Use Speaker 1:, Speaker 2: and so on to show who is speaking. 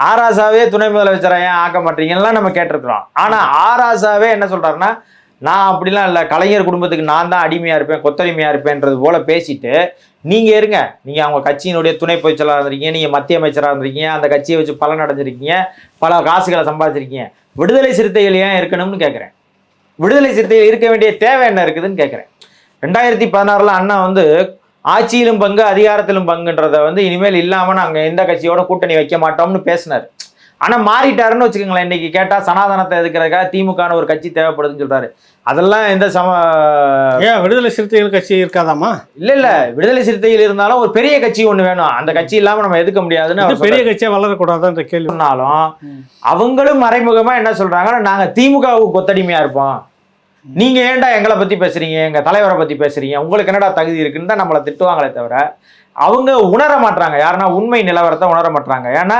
Speaker 1: ஆராசாவே துணை முதலமைச்சரை ஏன் ஆக்க மாட்டீங்கலாம் நம்ம கேட்டிருக்கிறோம். ஆனா ஆராசாவே என்ன சொல்றாருன்னா நான் அப்படிலாம் இல்லை கலைஞர் குடும்பத்துக்கு நான் தான் அடிமையா இருப்பேன் கொத்தடிமையா இருப்பேன்றது போல பேசிட்டு நீங்க இருங்க. நீங்க அவங்க கட்சியினுடைய துணை பொதுச்செயலாளர் இருந்திருக்கீங்க நீங்க மத்திய அமைச்சராக இருந்திருக்கீங்க அந்த கட்சியை வச்சு பலன் அடைஞ்சிருக்கீங்க பல காசுகளை சம்பாதிச்சிருக்கீங்க. விடுதலை சிறுத்தைகள் ஏன் இருக்கணும்னு கேட்குறேன் விடுதலை சிறுத்தைகள் இருக்க வேண்டிய தேவை என்ன இருக்குதுன்னு கேட்குறேன் ரெண்டாயிரத்தி பதினாறுல அண்ணா வந்து ஆட்சியிலும் பங்கு அதிகாரத்திலும் பங்குன்றத வந்து இனிமேல் இல்லாம நாங்க எந்த கட்சியோட கூட்டணி வைக்க மாட்டோம்னு பேசினார். ஆனா மாறிட்டாருன்னு வச்சுக்கோங்களேன் இன்னைக்கு கேட்டா சனாதனத்தை எதுக்கிறதுக்காக திமுகன்னு ஒரு கட்சி தேவைப்படுதுன்னு சொல்றாரு. அதெல்லாம் எந்த சம
Speaker 2: ஏன் விடுதலை சிறுத்தைகள் கட்சி இருக்காதாமா
Speaker 1: இல்ல இல்ல. விடுதலை சிறுத்தைகள் இருந்தாலும் ஒரு பெரிய கட்சி ஒண்ணு வேணும். அந்த கட்சி இல்லாம நம்ம எதுக்க முடியாதுன்னு
Speaker 2: பெரிய கட்சியா வளரக்கூடாதுன்ற கேள்வி.
Speaker 1: சொன்னாலும். அவங்களும் மறைமுகமா என்ன சொல்றாங்கன்னா நாங்க திமுகவுக்கு கொத்தடிமையா இருப்போம். நீங்க ஏன்டா எங்களை பத்தி பேசுறீங்க? எங்க தலைவரை பத்தி பேசுறீங்க? உங்களுக்கு என்னடா தகுதி இருக்குன்னு தான் நம்மளை திட்டுவாங்களே தவிர அவங்க உணர மாட்றாங்க. யாருன்னா உண்மை நிலவரத்தை உணர மாட்டாங்க ஏன்னா